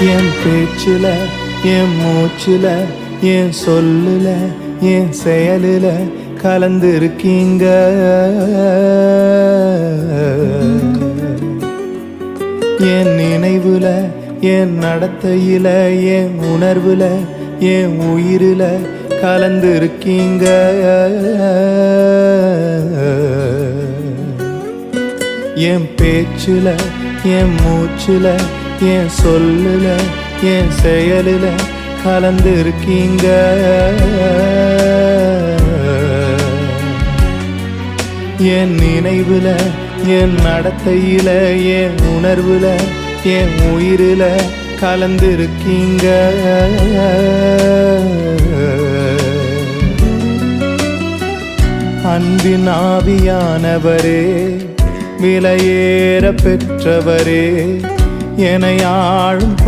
என் பேச்சுல என் மூச்சுல என் சொல்லுல என் செயலில் கலந்திருக்கீங்க. என் நினைவுல என் நடத்தையில என் உணர்வுல என் உயிரில கலந்திருக்கீங்க. என் பேச்சுல என் மூச்சுல என் சொல்லுல என் கலந்து இருக்கீங்க என் நினைவுல என் நடத்தையில என் உணர்வுல என் உயிரில கலந்திருக்கீங்க? அன்பின் ஆவியானவரே விலையேற பெற்றவரே என ஆளும்